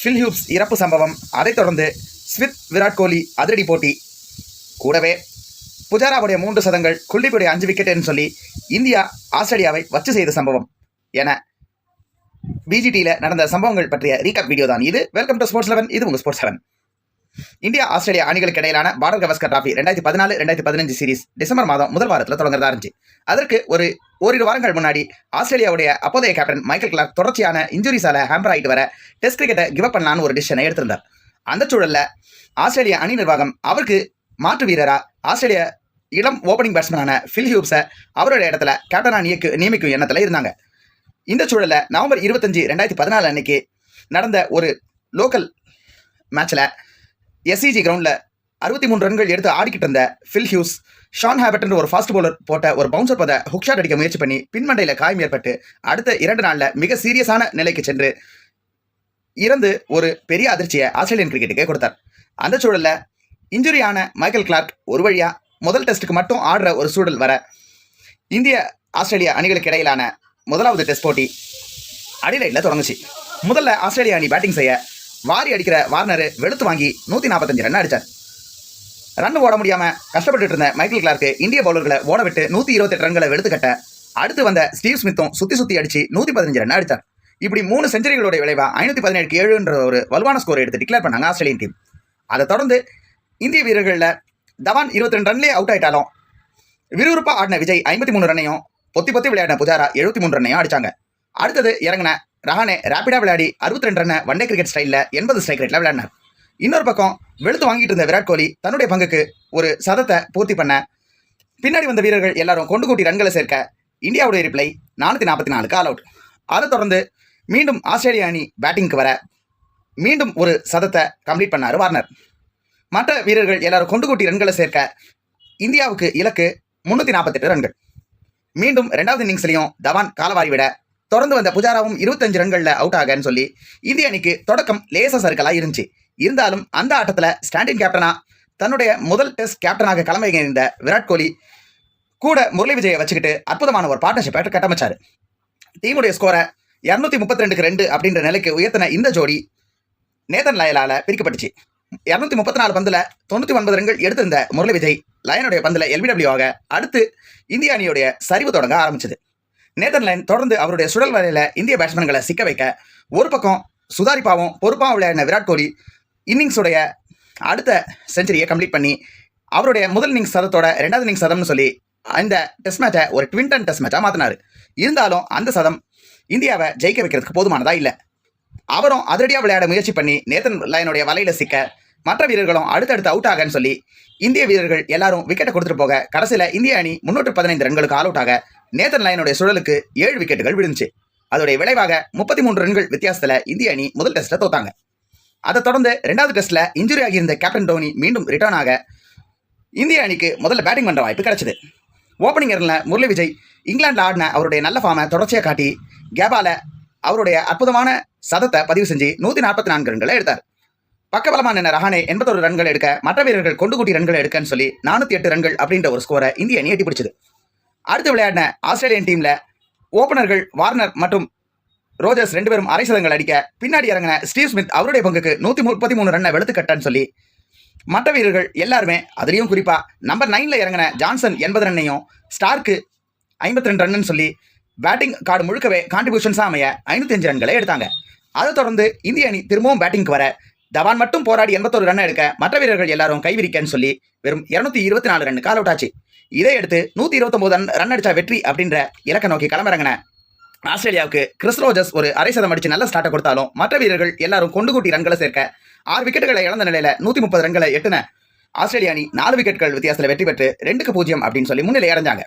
Fill ஹியூப்ஸ் இறப்பு சம்பவம் அதைத் தொடர்ந்து ஸ்மித் விராட் கோலி அதிரடி போட்டி. கூடவே புஜாராவுடைய மூன்று சதங்கள் குல்தீப்புடைய அஞ்சு விக்கெட்டுன்னு சொல்லி இந்தியா ஆஸ்திரேலியாவை வச்சு செய்த சம்பவம். என பிஜிடியில் நடந்த சம்பவங்கள் பற்றிய ரீகப் வீடியோ தான் இது. வெல்கம் டு ஸ்போர்ட்ஸ் லெவன் இது உங்கள் ஸ்போர்ட்ஸ் லெவன் இந்தியா ஆஸ்திரேலியா அணிகளுக்கு இடையிலான பாரத் கவஸ்கர் டிராஃபி ரெண்டாயிரத்தி பதினாலு ரெண்டாயிரத்தி பதினஞ்சு சீரிஸ் டிசம்பர் மாதம் முதல் வாரத்தில் தொடங்குறதா இருந்துச்சு. அதற்கு ஒரு ஓரிரு வாரங்கள் முன்னாடி ஆஸ்திரேலியாவுடைய அப்போதைய கேப்டன் மைக்கேல் கிளார்க் தொடர்ச்சியான இன்ஜுரிஸால ஹேம்பர் ஆகிட்டு வர டெஸ்ட் கிரிக்கெட்டை கிவ் அப் பண்ணலான்னு ஒரு டிசிஷனை எடுத்திருந்தார். அந்த சூழலில் ஆஸ்திரேலிய அணி நிர்வாகம் அவருக்கு மாற்று வீரரா ஆஸ்திரேலியா இளம் ஓப்பனிங் பேட்ஸ்மேனான ஃபில் ஹியூப்ஸை அவருடைய இடத்துல கேப்டனா நியக்கு நியமிக்கும் எண்ணத்தில் இருந்தாங்க. இந்த சூழலில் நவம்பர் இருபத்தஞ்சு ரெண்டாயிரத்தி பதினாலு அன்னைக்கு நடந்த ஒரு லோக்கல் மேட்ச்சில் எஸ்சிஜி கிரவுண்டில் அறுபத்தி மூணு ரன்கள் எடுத்து ஆடிக்கிட்டு இருந்த ஃபில் ஹியூஸ் ஷான் ஹேபட்ன்ற ஒரு ஃபாஸ்ட் பவுலர் போட்ட ஒரு பவுன்சர் பத ஹுக் ஷாட் அடிக்க முயற்சி பண்ணி பின்மண்டையில் காயம் ஏற்பட்டு அடுத்த இரண்டு நாளில் மிக சீரியஸான நிலைக்கு சென்று இறந்து ஒரு பெரிய அதிர்ச்சியை ஆஸ்திரேலியன் கிரிக்கெட்டுக்கே கொடுத்தார். அந்த சூழலில் இன்ஜுரியான மைக்கேல் கிளார்க் ஒரு வழியாக முதல் டெஸ்ட்டுக்கு மட்டும் ஆடுற ஒரு சூழல் வர இந்திய ஆஸ்திரேலியா அணிகளுக்கு இடையிலான முதலாவது டெஸ்ட் போட்டி அடிலைட்டில் தொடங்குச்சு. முதல்ல ஆஸ்திரேலியா அணி பேட்டிங் செய்ய வாரி அடிக்கிற வார்னர் வெளுத்து வாங்கி நூற்றி நாற்பத்தஞ்சு ரன் அடித்தார் ரன் ஓட முடியாமல் கஷ்டப்பட்டு இருந்த மைக்கேல் கிளார்க்கு இந்திய பவுலர்களை ஓட விட்டு நூற்றி இருபத்தெட்டு ரன்களை வெளுத்து கட்ட அடுத்து வந்த ஸ்டீவ் ஸ்மித்தும் சுற்றி சுற்றி அடிச்சு நூற்றி பதினஞ்சு ரன் அடித்தார் இப்படி மூணு செஞ்சுரிகளுடைய விளைவாக ஐநூற்றி பதினேழுக்கு ஏழுன்ற ஒரு வலுவான ஸ்கோர் எடுத்து டிக்ளேர் பண்ணாங்க ஆஸ்திரேலியன் டீம் அதை தொடர்ந்து இந்திய வீரர்களில் தவான் இருபத்தி ரெண்டு ரன்லேயே அவுட் ஆயிட்டாலும் விறுவிறுப்பாக ஆடின விஜய் ஐம்பத்தி மூணு ரன்னையும் பொத்தி பொத்தி விளையாடின புஜாரா எழுபத்தி மூணு ரன்னையும் அடிச்சாங்க. அடுத்தது இறங்கின ரஹானே ரேப்பிடாக விளையாடி அறுபத்தி ரெண்டு ரன்னை ஒன் கிரிக்கெட் ஸ்டைலில் எண்பது ஸ்ட்ரைக் ரேட்டில் விளையாடினார். இன்னொரு பக்கம் வெளுத்து வாங்கிட்டு இருந்த விராட் கோலி தன்னுடைய பங்குக்கு ஒரு சதத்தை பூர்த்தி பண்ண பின்னாடி வந்த வீரர்கள் எல்லாரும் கொண்டு கூட்டி ரன்களை சேர்க்க இந்தியாவுடைய ரிப்ளை நானூற்றி நாற்பத்தி நாலுக்கு ஆல் அவுட் அதை தொடர்ந்து மீண்டும் ஆஸ்திரேலிய அணி பேட்டிங்க்கு வர மீண்டும் ஒரு சதத்தை கம்ப்ளீட் பண்ணார் வார்னர். மற்ற வீரர்கள் எல்லாரும் கொண்டு கூட்டி ரன்களை சேர்க்க இந்தியாவுக்கு இலக்கு முன்னூற்றி நாற்பத்தெட்டு ரன்கள் மீண்டும் ரெண்டாவது இன்னிங்ஸ்லையும் தவான் காலவாரி விட தொடர்ந்து வந்த புஜாராவும் இருபத்தஞ்சு ரன்களில் அவுட் ஆகன்னு சொல்லி இந்திய அணிக்கு தொடக்கம் லேச சர்க்கலாக இருந்துச்சு. இருந்தாலும் அந்த ஆட்டத்தில் ஸ்டாண்டின் கேப்டனா தன்னுடைய முதல் டெஸ்ட் கேப்டனாக கிளம்பி இருந்த விராட் கோலி கூட முரளி விஜயை வச்சுக்கிட்டு அற்புதமான ஒரு பார்ட்னர்ஷிப்பை கட்டமைச்சாரு. டீமுடைய ஸ்கோரை இரநூத்தி முப்பத்தி ரெண்டுக்கு ரெண்டு அப்படின்ற நிலைக்கு உயர்த்தின இந்த ஜோடி நேதன் லயலால பிரிக்கப்பட்டுச்சு. இரநூத்தி முப்பத்தி நாலு பந்தில் தொண்ணூற்றி ஒன்பது ரன்கள் எடுத்திருந்த முரளி விஜய் லயனுடைய பந்தில் எல்பிடபிள்யூ ஆக அடுத்து இந்திய அணியுடைய சரிவு தொடங்க ஆரம்பிச்சது. நேதன் லைன் தொடர்ந்து அவருடைய சுழல் வலையில் இந்திய பேட்ஸ்மேன்களை சிக்க வைக்க ஒரு பக்கம் சுதாரிப்பாவும் பொறுப்பாகவும் விளையாடின விராட் கோலி இன்னிங்ஸுடைய அடுத்த செஞ்சுரியை கம்ப்ளீட் பண்ணி அவருடைய முதல் இன்னிங்ஸ் சதத்தோட ரெண்டாவது இன்னிங்ஸ் சதம்னு சொல்லி இந்த டெஸ்ட் மேட்சை ஒரு ட்வின்டன் டெஸ்ட் மேட்சாக மாற்றினார் இருந்தாலும் அந்த சதம் இந்தியாவை ஜெயிக்க வைக்கிறதுக்கு போதுமானதா இல்லை. அவரும் அதிரடியாக விளையாட முயற்சி பண்ணி நேத்தன் லைனுடைய வலையில் சிக்க மற்ற வீரர்களும் அடுத்தடுத்து அவுட் ஆகன்னு சொல்லி இந்திய வீரர்கள் எல்லாரும் விக்கெட்டை கொடுத்துட்டு போக கடைசியில் இந்திய அணி முன்னூற்று பதினைந்து ரன்களுக்கு ஆல் அவுட் ஆக நேத்தன் லைனுடைய சுழலுக்கு ஏழு விக்கெட்டுகள் விழுந்துச்சு. அதோடைய விளைவாக முப்பத்தி மூன்று ரன்கள் வித்தியாசத்தில் இந்திய அணி முதல் டெஸ்ட்ல தோத்தாங்க. அதை தொடர்ந்து ரெண்டாவது டெஸ்ட்ல இன்ஜுரி ஆகியிருந்த கேப்டன் டோனி மீண்டும் ரிட்டர்ன் ஆக இந்திய அணிக்கு முதல்ல பேட்டிங் பண்ற வாய்ப்பு கிடைச்சது. ஓப்பனிங் இருந்த முரளி விஜய் இங்கிலாந்தில் ஆடின அவருடைய நல்ல ஃபார்மை தொடர்ச்சியாக காட்டி கேபால அவருடைய அற்புதமான சதத்தை பதிவு செஞ்சு நூற்றி நாற்பத்தி நான்கு ரன்களை எடுத்தார். பக்கபலமான நின்ன ரஹானே எண்பத்தொரு ரன்கள் எடுக்க மற்ற வீரர்கள் கொண்டு கூட்டி ரன்கள் எடுக்கன்னு சொல்லி நானூற்றி எட்டு ரன்கள் அப்படின்ற ஒரு ஸ்கோரை இந்திய அணி எட்டி பிடிச்சது. அடுத்து விளையாடின ஆஸ்திரேலியன் டீமில் ஓப்பனர்கள் வார்னர் மற்றும் ரோஜர்ஸ் ரெண்டு பேரும் அரை சதங்கள் அடிக்க பின்னாடி இறங்கின ஸ்டீவ் ஸ்மித் அவருடைய பங்குக்கு நூற்றி முப்பத்தி மூணு ரன்னை வெளுத்துக்கட்டான்னு சொல்லி மற்ற வீரர்கள் எல்லாருமே அதுலேயும் குறிப்பாக நம்பர் நைனில் இறங்கின ஜான்சன் எண்பது ரன்னையும் ஸ்டார்க்கு ஐம்பத்தி ரெண்டு ரன்னு சொல்லி பேட்டிங் கார்டு முழுக்கவே கான்ட்ரிபியூஷன்ஸாக அமைய ஐநூற்றி அஞ்சு ரன்களை எடுத்தாங்க. அதை தொடர்ந்து இந்திய அணி திரும்பவும் பேட்டிங்க்கு வர தவான் மட்டும் போராடி எண்பத்தொரு ரன் எடுக்க மற்ற வீரர்கள் எல்லாரும் கைவிரிக்கன்னு சொல்லி வெறும் இருநூத்தி இருபத்தி நாலு ரன் கால் அவுட் ஆச்சு இதை எடுத்து நூத்தி இருபத்தொன்பது ரன் ரன் அடிச்சா வெற்றி அப்படின்ற இலக்க நோக்கி களமிறங்கின ஆஸ்திரேலியாவுக்கு கிறிஸ் ரோஜர்ஸ் ஒரு அரை சதம் அடிச்சு நல்ல ஸ்டார்ட்டை கொடுத்தாலும் மற்ற வீரர்கள் எல்லாரும் கொண்டு கூட்டி ரன்களை சேர்க்க ஆறு விக்கெட்டுகளை இழந்த நிலையில நூத்தி முப்பது ரன்களை எட்டுன ஆஸ்திரேலிய அணி நாலு விக்கெட்டுகள் வித்தியாசத்தில் வெற்றி பெற்று ரெண்டுக்கு பூஜ்ஜியம் அப்படின்னு சொல்லி முன்னிலை அடைஞ்சாங்க.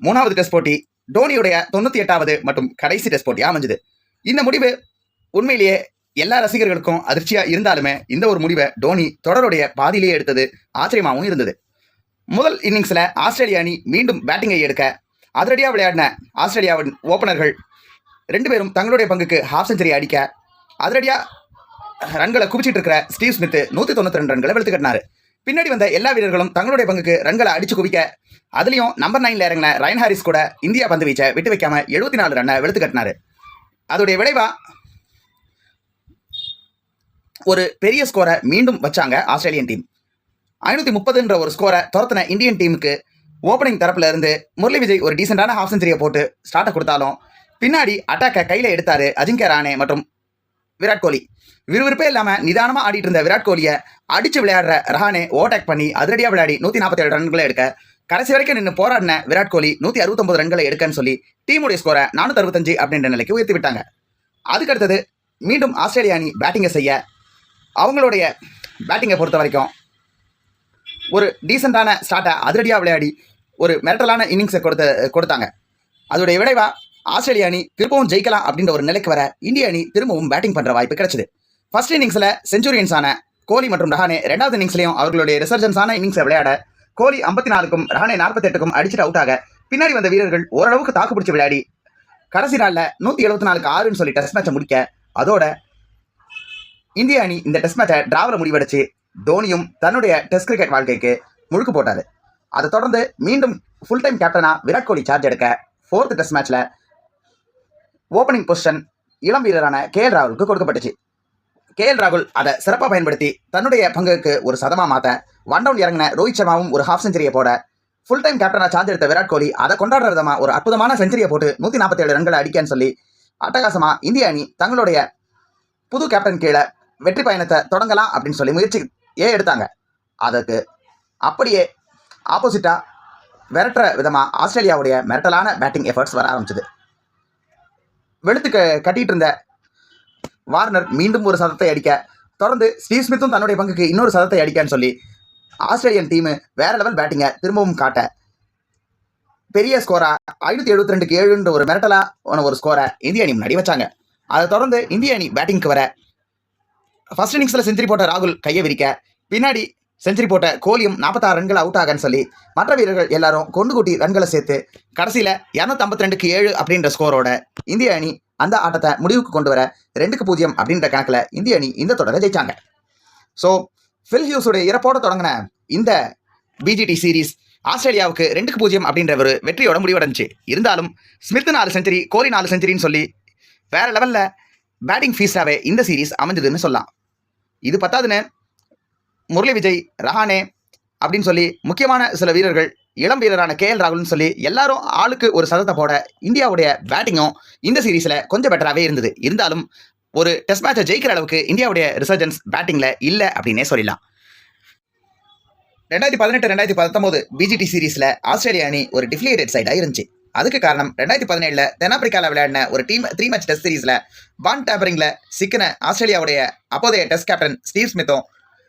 மூணாவது டெஸ்ட் போட்டி டோனியுடைய தொண்ணூத்தி எட்டாவது மற்றும் கடைசி டெஸ்ட் போட்டி அமைஞ்சது. இந்த முடிவு உண்மையிலேயே எல்லா ரசிகர்களுக்கும் அதிர்ச்சியா இருந்தாலுமே இந்த ஒரு முடிவை டோனி தொடருடைய பாதியிலேயே எடுத்தது ஆச்சரியமாகவும் இருந்தது. முதல் இன்னிங்ஸில் ஆஸ்திரேலிய அணி மீண்டும் பேட்டிங்கை எடுக்க அதிரடியாக விளையாடின ஆஸ்திரேலியாவின் ஓப்பனர்கள் ரெண்டு பேரும் தங்களுடைய பங்குக்கு ஹாஃப் செஞ்சுரி அடிக்க அதிரடியாக ரன்களை குவிச்சிட்டு இருக்கிற ஸ்டீவ் ஸ்மித் நூற்றி தொண்ணூற்றி ரெண்டு ரன்களை வெளுத்து பின்னாடி வந்த எல்லா வீரர்களும் தங்களுடைய பங்குக்கு ரன்களை அடிச்சு குவிக்க அதுலேயும் நம்பர் நைனில் இறங்கின ரயன் ஹாரிஸ் கூட இந்தியா பந்து வீச்சை விட்டு வைக்காம எழுபத்தி நாலு ரன்னை வெளுத்து கட்டினாரு. அதோடைய விளைவாக ஒரு பெரிய ஸ்கோரை மீண்டும் வச்சாங்க ஆஸ்திரேலியன் டீம் ஐநூற்றி முப்பதுன்ற ஒரு ஸ்கோரை துரத்தின இந்தியன் டீமுக்கு ஓப்பனிங் தரப்புல இருந்து முரளி விஜய் ஒரு டீசெண்டான ஹாஃப் செஞ்சுரியை போட்டு ஸ்டார்ட்டை கொடுத்தாலும் பின்னாடி அட்டாக்கை கையில் எடுத்தார் அஜிங்கே ராணே மற்றும் விராட் கோலி. விறுவிறுப்பே இல்லாமல் நிதானமாக ஆடிட்டு இருந்த விராட் கோலியை அடித்து விளையாடுற ரஹானே ஓவர்டேக் பண்ணி அதிரடியாக விளையாடி நூற்றி நாற்பத்தேழு ரன்களை எடுக்க கடைசி வரைக்கும் நின்று போராடின விராட் கோலி நூற்றி அறுபத்தொம்பது ரன்களை எடுக்கன்னு சொல்லி டீமுடைய ஸ்கோரை நானூற்றி அறுபத்தஞ்சு அப்படின்ற நிலைக்கு உயர்த்தி விட்டாங்க. அதுக்கடுத்தது மீண்டும் ஆஸ்திரேலிய அணி பேட்டிங்கை செய்ய அவங்களுடைய பேட்டிங்கை பொறுத்த வரைக்கும் ஒரு டீசெண்டான ஸ்டார்ட்டை அதிரடியாக விளையாடி ஒரு மிரட்டலான இன்னிங்ஸை கொடுத்த கொடுத்தாங்க. அதோடைய விளைவாக ஆஸ்திரேலிய அணி திரும்பவும் ஜெயிக்கலாம் அப்படின்ற ஒரு நிலைக்கு வர இந்திய அணி திரும்பவும் பேட்டிங் பண்ணுற வாய்ப்பு கிடைச்சிது. ஃபர்ஸ்ட் இன்னிங்ஸில் செஞ்சுரியன்ஸான கோலி மற்றும் ரஹானே ரெண்டாவது இன்னிங்ஸ்லையும் அவர்களுடைய ரிசர்ஜன்ஸான இன்னிங்ஸை விளையாட கோலி ஐம்பத்தி நாலுக்கும் ரஹானே நாற்பத்தெட்டுக்கும் அடிச்சுட்டு அவுட் ஆக பின்னாடி வந்த வீரர்கள் ஓரளவுக்கு தாக்கு பிடிச்சி விளையாடி கடைசி நாளில் நூற்றி எழுபத்தி நாலுக்கு ஆறுன்னு சொல்லி டெஸ்ட் மேட்சை முடிக்க அதோட இந்திய அணி இந்த டெஸ்ட் மேட்சை டிராவில் முடிவடைச்சு தோனியும் தன்னுடைய டெஸ்ட் கிரிக்கெட் வாழ்க்கைக்கு முழுக்கு போட்டார். அதை தொடர்ந்து மீண்டும் ஃபுல் டைம் கேப்டனாக விராட் கோலி சார்ஜ் எடுக்க ஃபோர்த் டெஸ்ட் மேட்ச்சில் ஓப்பனிங் பொசிஷன் இளம் வீரரான கே எல் ராகுலுக்கு கொடுக்கப்பட்டுச்சு. கே எல் ராகுல் அதை சிறப்பாக பயன்படுத்தி தன்னுடைய பங்குக்கு ஒரு சதமாக மாற்ற ஒன் டவுன் இறங்கின ரோஹித் சர்மாவும் ஒரு ஹாஃப் செஞ்சுரியை போட ஃபுல் டைம் கேப்டனாக சார்ஜ் எடுத்த விராட் கோலி அதை கொண்டாடுற விதமாக ஒரு அற்புதமான செஞ்சுரியை போட்டு நூற்றி நாற்பத்தேழு ரன்களை அடிக்கன்னு சொல்லி அட்டகாசமாக இந்திய அணி தங்களுடைய புது கேப்டன் கீழே வெற்றி பயணத்தை தொடங்கலாம் அப்படின்னு சொல்லி முயற்சி ஏன் எடுத்தாங்க? அதற்கு அப்படியே ஆப்போசிட்டாக விரட்டுற விதமாக ஆஸ்திரேலியாவுடைய மிரட்டலான பேட்டிங் எஃபர்ட்ஸ் வர ஆரம்பிச்சது. வெளுத்து க இருந்த வார்னர் மீண்டும் ஒரு சதத்தை அடிக்க தொடர்ந்து ஸ்டீவ் ஸ்மித்தும் தன்னுடைய பங்குக்கு இன்னொரு சதத்தை அடிக்கன்னு சொல்லி ஆஸ்திரேலியன் டீமு வேறு லெவல் பேட்டிங்கை திரும்பவும் காட்ட பெரிய ஸ்கோரா ஐநூற்றி எழுபத்தி ரெண்டுக்கு ஏழுன்ற ஒரு மிரட்டலான ஒரு ஸ்கோரை இந்திய அணி முன்னாடி வச்சாங்க அதை தொடர்ந்து இந்திய அணி பேட்டிங்க்கு வர ஃபர்ஸ்ட் இன்னிங்ஸில் செஞ்சுரி போட்ட ராகுல் கையை விரிக்க பின்னாடி செஞ்சுரி போட்ட கோலியும் நாற்பத்தாறு ரன்கள் அவுட் ஆகன்னு சொல்லி மற்ற வீரர்கள் எல்லாரும் கொண்டு கூட்டி ரன்களை சேர்த்து கடைசியில் இரநூத்தம்பத்தி ரெண்டுக்கு ஏழு அப்படின்ற ஸ்கோரோட இந்திய அணி அந்த ஆட்டத்தை முடிவுக்கு கொண்டு வர ரெண்டுக்கு பூஜ்ஜியம் அப்படின்ற கணக்கில் இந்திய அணி இந்த தொடரை ஜெயிச்சாங்க. ஸோ ஃபில் ஹியூஸுடைய இறப்போட தொடங்கின இந்த பிஜிடி சீரீஸ் ஆஸ்திரேலியாவுக்கு ரெண்டுக்கு பூஜ்ஜியம் அப்படின்ற ஒரு வெற்றியோட முடிவடைஞ்சு. இருந்தாலும் ஸ்மித் நாலு செஞ்சுரி கோலி நாலு செஞ்சுரின்னு சொல்லி வேற லெவலில் பேட்டிங் ஃபீஸாகவே இந்த சீரீஸ் அமைஞ்சதுன்னு சொல்லலாம். இது பத்தாதுன்னு முரளி விஜய் ரஹானே அப்படின்னு சொல்லி முக்கியமான சில வீரர்கள் இளம் வீரரான கே எல் ராகுல்னு சொல்லி எல்லாரும் ஆளுக்கு ஒரு சதத்தை போட இந்தியாவுடைய பேட்டிங்கும் இந்த சீரீஸில் கொஞ்சம் பெட்டராகவே இருந்தது. இருந்தாலும் ஒரு டெஸ்ட் மேட்சை ஜெயிக்கிற அளவுக்கு இந்தியாவுடைய ரிசர்ஜன்ஸ் பேட்டிங்கில் இல்லை அப்படின்னே சொல்லலாம் ரெண்டாயிரத்தி பதினெட்டு ரெண்டாயிரத்தி பத்தொம்போது பிஜிடி சீரீஸில் ஆஸ்திரேலியா அணி ஒரு டிஃப்ளியேட்டட் சைடாக இருந்துச்சு. அதுக்கு காரணம் ரெண்டாயிரத்தி பதினேழில் தென்னாப்பிரிக்காவில் விளையாடின ஒரு டீம் த்ரீ மேட்ச் டெஸ்ட் சீரீஸில் பான் டேப்பரிங்கில் சிக்கின ஆஸ்திரேலியாவுடைய அப்போதைய டெஸ்ட் கேப்டன் ஸ்டீவ் ஸ்மித்தும்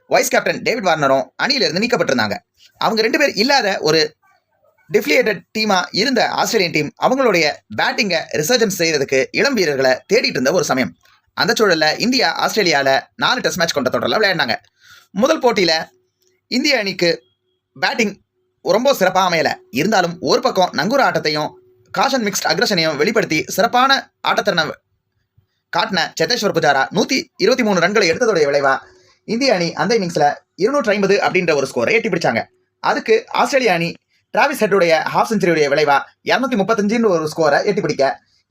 வைஸ் கேப்டன் டேவிட் வார்னரும் அணியிலிருந்து நீக்கப்பட்டிருந்தாங்க. அவங்க ரெண்டு பேர் இல்லாத ஒரு டிஃப்ளியேட்டட் டீமாக இருந்த ஆஸ்திரேலியன் டீம் அவங்களுடைய பேட்டிங்கை ரிசர்ஜன்ஸ் செய்கிறதுக்கு இளம் வீரர்களை தேடிட்டு இருந்த ஒரு சமயம். அந்த சூழலில் இந்தியா ஆஸ்திரேலியாவில் நாலு டெஸ்ட் மேட்ச் கொண்ட தொடரில் விளையாடினாங்க. முதல் போட்டியில் இந்திய அணிக்கு பேட்டிங் ரொம்ப சிறப்பாக அமையலை. இருந்தாலும் ஒரு பக்கம் நங்கூர ஆட்டத்தையும் காஷன் மிக்ஸ்ட் அக்ரஷனையும் வெளிப்படுத்தி சிறப்பான ஆட்டத்திறனை காட்டின சேத்தேஸ்வர் புஜாரா நூற்றி இருபத்தி மூணு ரன்களை எடுத்ததோடைய விளைவா இந்திய அணி அந்த இன்னிங்ஸில் இருநூற்றி ஐம்பது அப்படின்ற ஒரு ஸ்கோரை எட்டி பிடிச்சாங்க. அதுக்கு ஆஸ்திரேலிய அணி டிராவிஸ் ஹெட்டுடைய ஹாஃப் செஞ்சுரியுடைய விளைவா இரநூத்தி முப்பத்தஞ்சுன்ற ஒரு ஸ்கோரை எட்டி பிடிக்க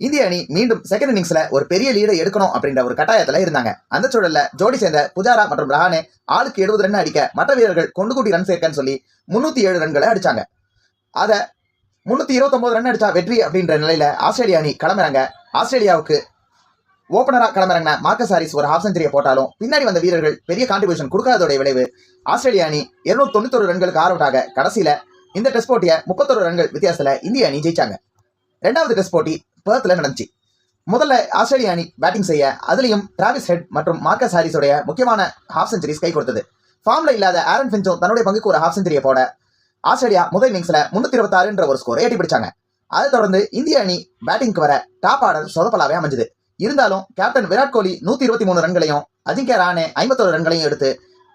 இந்திய அணி மீண்டும் செகண்ட் இன்னிங்ஸ்ல ஒரு பெரிய லீடை எடுக்கணும் அப்படின்ற ஒரு கட்டாயத்துல இருந்தாங்க. அந்த சூழல்ல ஜோடி சேர்ந்த புஜாரா மற்றும் ரஹானே ஆளுக்கு எழுபது ரன் அடிக்க மற்ற வீரர்கள் கொண்டு கூட்டி ரன் சேர்க்கன்னு சொல்லி முன்னூத்தி ஏழு ரன்களை அடிச்சாங்க. அதை முன்னூத்தி இருபத்தொன்பது ரன் அடிச்சா வெற்றி அப்படின்ற நிலையில ஆஸ்திரேலிய அணி கிளம்புறாங்க. ஆஸ்திரேலியாவுக்கு ஓப்பனரா கிளம்புறாங்க மார்க்கஸ் ஹாரிஸ் ஒரு ஹாஃப் செஞ்சுரியை போட்டாலும் பின்னாடி வந்த வீரர்கள் பெரிய கான்ட்ரிபியூஷன் கொடுக்காதோடைய விளைவு ஆஸ்திரேலிய அணி இருநூத்தி தொண்ணூத்தொரு ரன்களுக்கு ஆரவுட்டாக கடைசியில இந்த டெஸ்ட் போட்டியை முப்பத்தொரு ரன்கள் வித்தியாசத்துல இந்திய அணி ஜெயிச்சாங்க. ரெண்டாவது டெஸ்ட் போட்டி பேர்த்தில் நடந்துச்சு. முதல்ல ஆஸ்திரேலிய அணி பேட்டிங் செய்ய அதுலேயும் டிராவிஸ் ஹெட் மற்றும் மார்க்கஸ் ஹாரிஸுடைய முக்கியமான ஹாஃப் செஞ்சுரிஸ் கை கொடுத்தது. ஃபார்ம்ல இல்லாத ஆரன் ஃபின்ச்சும் தன்னுடைய பங்குக்கு ஒரு ஹாஃப் செஞ்சுரியை போட ஆஸ்திரேலியா முதல் இன்னிங்ஸ்ல முன்னூத்தி இருபத்தாறுன்ற ஒரு ஸ்கோரை எட்டி பிடிச்சாங்க அதை தொடர்ந்து இந்திய அணி பேட்டிங்க்கு வர டாப் ஆர்டர் சொதப்பலாவே அமைஞ்சது. இருந்தாலும் கேப்டன் விராட் கோலி நூத்தி இருபத்தி மூணு ரன்களையும் அஜிங்கே ராணே ஐம்பத்தோரு ரன்களையும் எடுத்து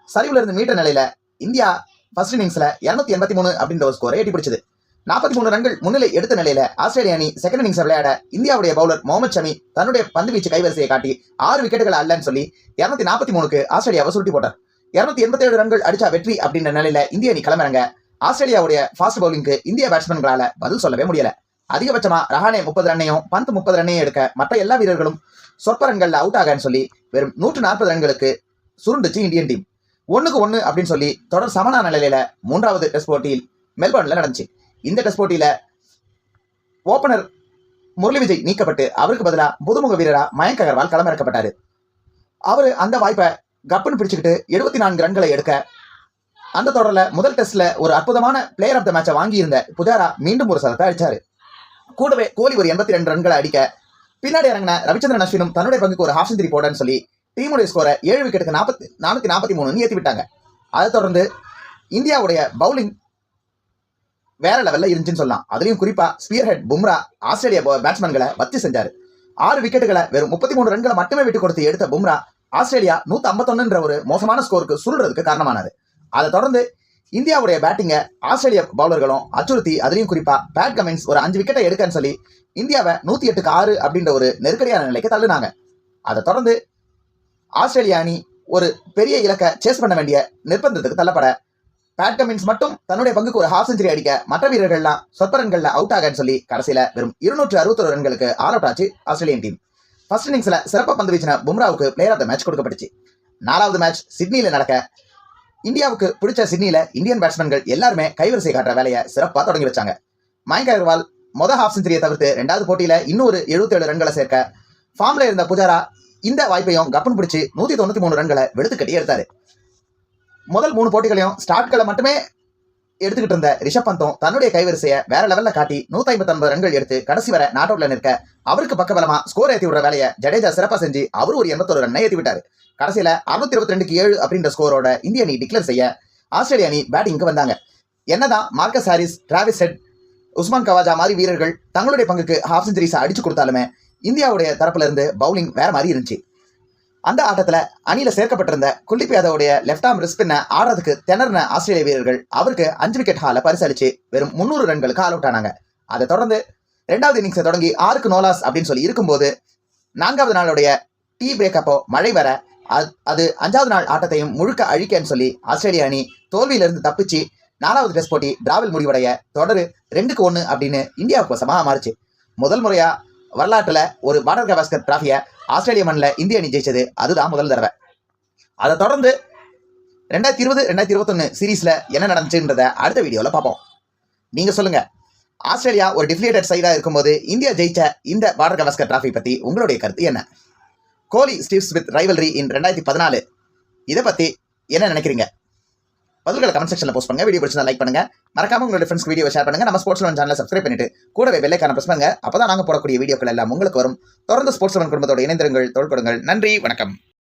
சரிவுல இருந்து மீட்ட நிலையில இந்தியா ஃபர்ஸ்ட் இன்னிங்ஸ்ல இருநூத்தி எண்பத்தி மூணு அப்படின்ற ஒரு ஸ்கோரை எட்டி பிடிச்சது நாற்பத்தி மூணு ரன்கள் முன்னிலை எடுத்த நிலையில ஆஸ்திரேலிய அணி செகண்ட் இன்னிங்ஸ் விளையாட இந்தியாவுடைய பவுலர் முகமது ஷமி தன்னுடைய பந்து வீச்சு கைவரிசையை காட்டி ஆறு விக்கெட்டுகள் அல்லன்னு சொல்லி இருநூத்தி நாற்பத்தி மூணுக்கு ஆஸ்திரேலியாவை சுருட்டி போட்டார். இரநூத்தி எண்பத்தி ஏழு ரன்கள் அடிச்சா வெற்றி அப்படின்ற நிலையில இந்திய அணி கிளம்புறாங்க ஆஸ்திரேலியாவுடைய ஃபாஸ்ட் பவுலிங்க்கு இந்திய பேட்ஸ்மேன்களால பதில் சொல்லவே முடியல. அதிகபட்சமா ரஹானே முப்பது ரன்னையும் பந்த் முப்பது ரன்னையும் எடுக்க மற்ற எல்லா வீரர்களும் சொற்ப ரன்கள்ல அவுட் ஆகன்னு சொல்லி வெறும் நூற்று நாற்பது ரன்களுக்கு சுருண்டுச்சு இந்தியன் டீம் ஒண்ணுக்கு ஒன்று அப்படின்னு சொல்லி தொடர் சமனான நிலையில மூன்றாவது டெஸ்ட் போட்டியில் மெல்பர்ன்ல நடந்துச்சு. இந்த டெஸ்ட் போட்டியில ஓபனர் முரளி விஜய் நீக்கப்பட்டு அவருக்கு பதிலாக புதுமுக வீரரா மயங்க் அகர்வால் களமிறக்கப்பட்டாரு. அவர் அந்த வாய்ப்பை கப்புன்னு பிடிச்சுக்கிட்டு எழுபத்தி நான்கு ரன்களை எடுக்க அந்த தொடரில் முதல் டெஸ்ட்ல ஒரு அற்புதமான பிளேயர் ஆஃப் த மேட்சை வாங்கியிருந்த புஜாரா மீண்டும் ஒரு சதத்தை அடிச்சாரு. கூடவே கோலி ஒரு எண்பத்தி ரெண்டு ரன்களை அடிக்க பின்னாடி இறங்கின ரவிச்சந்திரன் அஸ்வினும் தன்னுடைய பங்குக்கு ஒரு ஹாஃப் செஞ்சுரி போடன்னு சொல்லி டீமுடைய ஸ்கோரை ஏழு விக்கெட்டுக்கு நாற்பத்தி நானூற்றி நாற்பத்தி மூணுன்னு ஏற்றி விட்டாங்க அதை தொடர்ந்து இந்தியாவுடைய பவுலிங் வேற லெவல்ல இருந்துச்சுன்னு சொல்லலாம். அதுலயும் குறிப்பா ஸ்பியர் ஹெட் பும்ரா ஆஸ்திரேலிய பேட்ஸ்மேன்களை வச்சு செஞ்சாரு. ஆறு விக்கெட்டுகளை வெறும் முப்பத்தி மூணு ரன்களை மட்டுமே விட்டு கொடுத்து எடுத்த பும்ரா ஆஸ்திரேலியா நூத்தி ஐம்பத்தொன்னுன்ற ஒரு மோசமான ஸ்கோருக்கு சுருள்றதுக்கு காரணமானது அதை தொடர்ந்து இந்தியாவுடைய பேட்டிங்கை ஆஸ்திரேலிய பவுலர்களும் அச்சுறுத்தி அதுலயும் குறிப்பா பேட் கமின்ஸ் ஒரு அஞ்சு விக்கெட்டை எடுக்கன்னு சொல்லி இந்தியாவை நூத்தி எட்டுக்கு ஆறு அப்படின்ற ஒரு நெருக்கடியான நிலைக்கு தள்ளுனாங்க. அதை தொடர்ந்து ஆஸ்திரேலியா அணி ஒரு பெரிய இலக்கை சேஸ் பண்ண வேண்டிய நிர்பந்தத்துக்கு தள்ளப்பட பேட் கமின்ஸ் மட்டும் தன்னுடைய பங்குக்கு ஒரு ஹாஃப் செஞ்சுரி அடிக்க மற்ற வீரர்கள்லாம் சொற்ப ரன்கள்ல அவுட் ஆகன்னு சொல்லி கடைசியில வெறும் இருநூற்று அறுபத்தொரு ரன்களுக்கு ஆல் அவுட் ஆச்சு ஆஸ்திரேலியன் டீம் ஃபர்ஸ்ட் இன்னிங்ஸ்ல சிறப்பாக பந்து வீச்சின பும்ராவுக்கு பிளேயர் ஆஃப் த மேட்ச் கொடுக்கப்பட்டுச்சு. நாலாவது மேட்ச் சிட்னியில நடக்க. இந்தியாவுக்கு பிடிச்ச சிட்னியில இந்தியன் பேட்ஸ்மேன்கள் எல்லாருமே கைவரிசை காட்டுற வேலையை சிறப்பாக தொடங்கி வச்சாங்க. மயங்க் அகர்வால் மொதல் ஹாஃப் செஞ்சுரியை தவிர்த்து ரெண்டாவது போட்டியில இன்னொரு எழுபத்தேழு ரன்களை சேர்க்க. ஃபார்ம்ல இருந்த புஜாரா இந்த வாய்ப்பையும் கப்பன் பிடிச்சி நூத்தி தொண்ணூத்தி மூணு ரன்களை வெளுத்து கட்டி எடுத்தாரு. முதல் மூணு போட்டிகளையும் ஸ்டார்ட்களை மட்டுமே எடுத்துக்கிட்டு இருந்த ரிஷப் பந்தும் தன்னுடைய கைவரிசையை வேற லெவல்ல காட்டி நூத்தி ஐம்பத்தி ஒன்பது ரன்கள் எடுத்து கடைசி வரை நாட் அவுட்ல நிற்க அவருக்கு பக்கபலமா ஸ்கோர் ஏற்றி விடுற வேலையை ஜடேஜா சிறப்பா செஞ்சு அவர் ஒரு எண்பத்தொரு ரன்னை ஏற்றி விட்டாரு. கடைசியில அறுநூத்தி இருபத்தி ரெண்டுக்கு ஏழு அப்படின்ற ஸ்கோரோட இந்திய அணி டிக்ளேர் செய்ய ஆஸ்திரேலிய அணி பேட்டிங்க்கு வந்தாங்க. என்னதான் Marcus Harris Travis Head Usman Khawaja மாதிரி வீரர்கள் தங்களுடைய பங்குக்கு ஹாஃப் செஞ்சுரிஸை அடிச்சு கொடுத்தாலுமே இந்தியாவுடைய தரப்புல இருந்து பவுலிங் வேற மாதிரி இருந்துச்சு. அந்த ஆட்டத்துல அணியில சேர்க்கப்பட்டிருந்த குல்தீப் யாதவுடைய லெஃப்ட் ஆர்ம் ரிஸ்பின்ன ஆடுறதுக்கு திணறின ஆஸ்திரேலிய வீரர்கள் அவருக்கு அஞ்சு விக்கெட் ஹால பரிசளிச்சு வெறும் முந்நூறு ரன்களுக்கு ஆல் அவுட் ஆனாங்க. அதை தொடர்ந்து ரெண்டாவது இன்னிங்ஸை தொடங்கி ஆறுக்கு நோலாஸ் அப்படின்னு சொல்லி இருக்கும்போது நான்காவது நாளுடைய டீ பிரேக் அப்போ மழை வர அது- அது அஞ்சாவது நாள் ஆட்டத்தையும் முழுக்க அழிக்கன்னு சொல்லி ஆஸ்திரேலிய அணி தோல்வியிலிருந்து தப்பிச்சு நாலாவது டெஸ்ட் போட்டி டிராவல் முடிவடைய தொடரு ரெண்டுக்கு ஒன்று அப்படின்னு இந்தியாவுக்கு வசமாக மாறுச்சு. முதல் முறையாக வரலாற்றில் ஒரு பார்டர் கவாஸ்கர் டிராஃபியை ஆஸ்திரேலிய மண்ணில் இந்திய அணி ஜெயிச்சது. அதுதான் முதல் தடவை. அதை தொடர்ந்து ரெண்டாயிரத்தி இருபது ரெண்டாயிரத்தி இருபத்தொன்னு சீரீஸில் என்ன நடந்துச்சுன்றத அடுத்த வீடியோவில் பார்ப்போம். நீங்கள் சொல்லுங்கள் ஆஸ்திரேலியா ஒரு டிஃபிலேட்டட் சைடாக இருக்கும்போது இந்தியா ஜெயிச்ச இந்த பார்டர் கவாஸ்கர் டிராஃபி பற்றி உங்களுடைய கருத்து என்ன? கோலி ஸ்டீவ்ஸ் வித் ரைவல்ரி இன் ரெண்டாயிரத்தி பதினாலு. இதை பற்றி என்ன நினைக்கிறீங்க? பதில்களை கமெண்ட் செக்ஷனில் போஸ்ட் பண்ணுங்க. வீடியோ பிடிச்சா லைக் பண்ணுங்க. மறக்காம உங்களோட ஃப்ரெண்ட்ஸ் வீடியோ ஷேர் பண்ணுங்க. நம்ம ஸ்போர்ட்ஸ் லோன் சேனலை சப்ஸ்கிரைப் பண்ணிட்டு கூடவே வெள்ளைக்கான பிரஸ் பண்ணுங்க. அப்பதான் நாங்க போடக்கூடிய வீடியோக்கள் எல்லாம் உங்களுக்கு வரும். தொடர்ந்து ஸ்போர்ட்ஸ் லோன் குடும்பத்தோட இணைந்திருங்கள். தோல் கொடுங்கள் நன்றி. வணக்கம்.